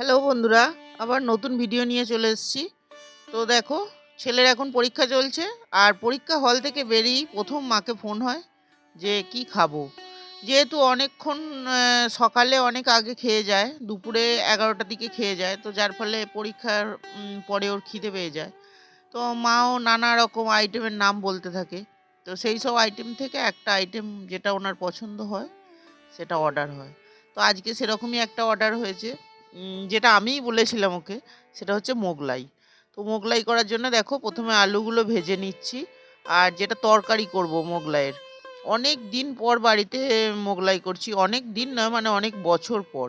Hello বন্ধুরা, আবার নতুন ভিডিও নিয়ে চলে এসেছি। তো দেখো, ছেলের এখন পরীক্ষা চলছে আর পরীক্ষা হল থেকে বেরিয়েই প্রথম মাকে ফোন হয় যে কি খাব। যেহেতু অনেকক্ষণ সকালে অনেক আগে খেয়ে যায়, দুপুরে এগারোটার দিকে খেয়ে যায়, তো যার ফলে পরীক্ষার পরে ওর খিদে পেয়ে যায়। তো মাও নানা রকম আইটেমের নাম বলতে থাকে। তো সেই সব আইটেম থেকে একটা আইটেম যেটা ওনার পছন্দ হয়, সেটা অর্ডার হয়। তো আজকে সেরকমই একটা অর্ডার হয়েছে। যেটা আমিই বলেছিলাম ওকে, সেটা হচ্ছে মোগলাই। তো মোগলাই করার জন্য দেখো প্রথমে আলুগুলো ভেজে নিচ্ছি, আর যেটা তরকারি করব মোগলাইয়ের। অনেক দিন পর বাড়িতে মোগলাই করছি, অনেক দিন না মানে অনেক বছর পর।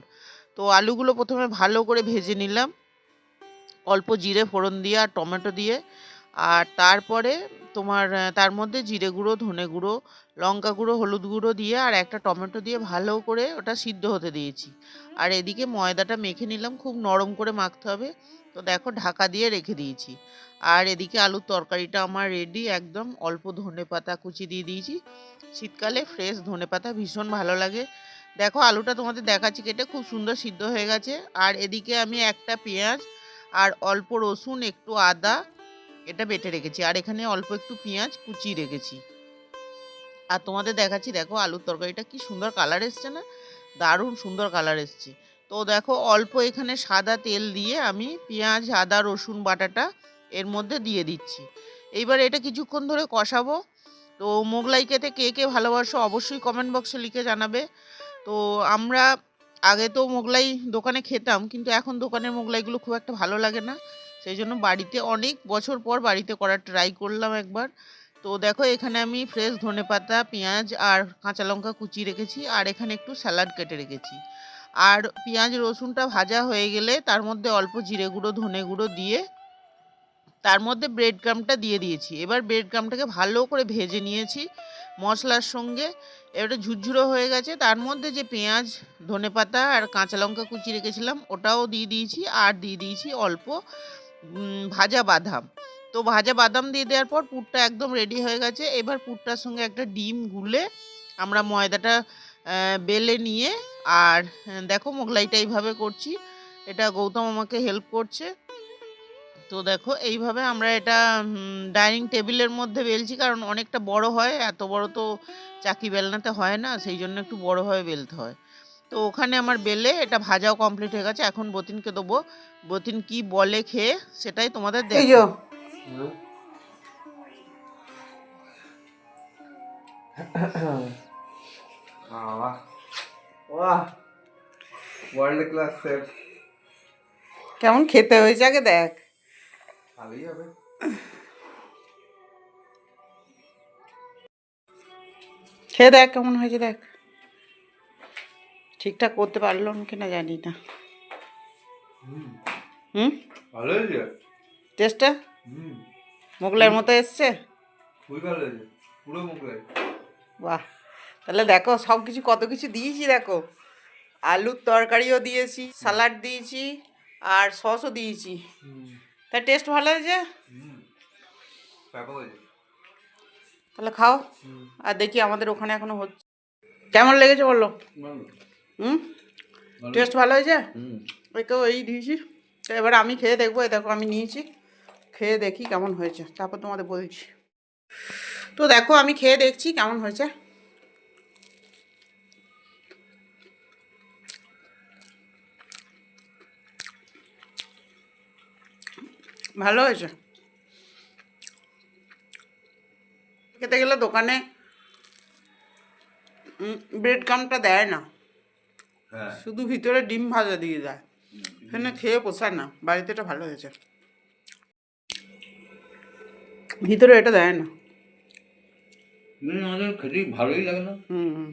তো আলুগুলো প্রথমে ভালো করে ভেজে নিলাম, অল্প জিরে ফোড়ন দিয়ে আর টমেটো দিয়ে। আর তারপরে তোমার তার মধ্যে জিরে গুঁড়ো, ধনে গুঁড়ো, লঙ্কা গুঁড়ো, হলুদ গুঁড়ো দিয়ে আর একটা টমেটো দিয়ে ভালো করে ওটা সিদ্ধ হতে দিয়েছি। আর এদিকে ময়দাটা মেখে নিলাম, খুব নরম করে মাখতে হবে। তো দেখো ঢাকা দিয়ে রেখে দিয়েছি। আর এদিকে আলুর তরকারিটা আমার রেডি একদম অল্প ধনে পাতা কুচি দিয়ে দিয়েছি। শীতকালে ফ্রেশ ধনে পাতা ভীষণ ভালো লাগে। দেখো আলুটা তোমাদের দেখাচ্ছি কেটে, খুব সুন্দর সিদ্ধ হয়ে গেছে। আর এদিকে আমি একটা পেঁয়াজ আর অল্প রসুন, একটু আদা এটা বেটে রেখেছি। আর এখানে অল্প একটু পেঁয়াজ কুচিয়ে রেখেছি। আর তোমাদের দেখাচ্ছি, দেখো আলুর তরকারিটা কি সুন্দর কালার এসছে না? দারুণ সুন্দর কালার এসছে। তো দেখো অল্প এখানে সাদা তেল দিয়ে আমি পেঁয়াজ, আদা, রসুন, বাটাটা এর মধ্যে দিয়ে দিচ্ছি। এইবার এটা কিছুক্ষণ ধরে কষাবো। তো মোগলাই খেতে কে কে ভালোবাসো অবশ্যই কমেন্ট বক্সে লিখে জানাবে। তো আমরা আগে তো মোগলাই দোকানে খেতাম, কিন্তু এখন দোকানের মোগলাইগুলো খুব একটা ভালো লাগে না। সেই জন্য বাড়িতে অনেক বছর পর বাড়িতে করার ট্রাই করলাম একবার। তো দেখো এখানে আমি ফ্রেশ ধনেপাতা পেঁয়াজ আর কাঁচা লঙ্কা কুচিয়ে রেখেছি আর এখানে একটু স্যালাড কেটে রেখেছি। আর পেঁয়াজ রসুনটা ভাজা হয়ে গেলে তার মধ্যে অল্প জিরে গুঁড়ো, ধনে গুঁড়ো দিয়ে তার মধ্যে ব্রেড ক্রামটা দিয়ে দিয়েছি। এবার ব্রেড ক্রামটাকে ভালো করে ভেজে নিয়েছি মশলার সঙ্গে। এবারে ঝুরঝুরো হয়ে গেছে। তার মধ্যে যে পেঁয়াজ ধনেপাতা আর কাঁচা লঙ্কা কুচি রেখেছিলাম ওটাও দিয়ে দিয়েছি। আর দিয়ে দিয়েছি অল্প ভাজা বাদাম। তো ভাজা বাদাম দিয়ে দেওয়ার পর পুরটা একদম রেডি হয়ে গেছে। এবার পুরটার সঙ্গে একটা ডিম গুলে আমরা ময়দাটা বেলে নিয়ে আর দেখো মোগলাইটা এইভাবে করছি। এটা গৌতম আমাকে হেল্প করছে। তো দেখো এইভাবে আমরা এটা ডাইনিং টেবিলের মধ্যে বেলছি কারণ অনেকটা বড় হয়। এত বড় তো চাকি বেলনাতে হয় না, সেই জন্য একটু বড়োভাবে বেলতে হয়। তো ওখানে আমার বেলে এটা ভাজাও কমপ্লিট হয়ে গেছে। এখন বতিনকে দেবো। বতিন কি বলে খেয়ে সেটাই তোমাদের দেখো যো। বাহ বাহ। ওয়ার্ল্ড ক্লাস সেট কেমন খেতে হয়েছে আগে দেখ। ভালোই হবে। খেয়ে দেখ কেমন হয়েছে দেখ। ঠিকঠাক করতে পারলাম কিনা জানি না। হুম। ভালো হয়েছে? টেস্টটা হুম। মোগলের মতো এসছে? খুবই ভালো হয়েছে পুরো মুখলাই বাহ! তাহলে দেখো সব কিছু কত কিছু দিয়েছি দেখো। আলুর তরকারিও দিয়েছি স্যালাড দিয়েছি আর সসও দিয়েছি। তা টেস্ট ভালো হয়েছে? তাহলে খাও। আর দেখি আমাদের ওখানে এখনও হচ্ছে। কেমন লেগেছে বলল ভালো। হুম? টেস্ট ভালো হয়েছে? তো এই দিয়েছি। তো এবার আমি খেয়ে দেখব এই দেখো আমি নিয়েছি। খেয়ে দেখি কেমন হয়েছে। তারপর তোমাদের বলছি তো দেখো আমি খেয়ে দেখছি কেমন হয়েছে। ভালো হয়েছে? খেতে গেলে দোকানে ব্রেড কামটা দেয় না। শুধু ভিতরে ডিম ভাজা দিয়ে দেয়। এখানে খেয়ে পোষায় না বাড়িতে এটা ভালো হয়েছে। ভিতরে এটা দেয় না। খেতে ভালোই লাগে না। হুম হুম।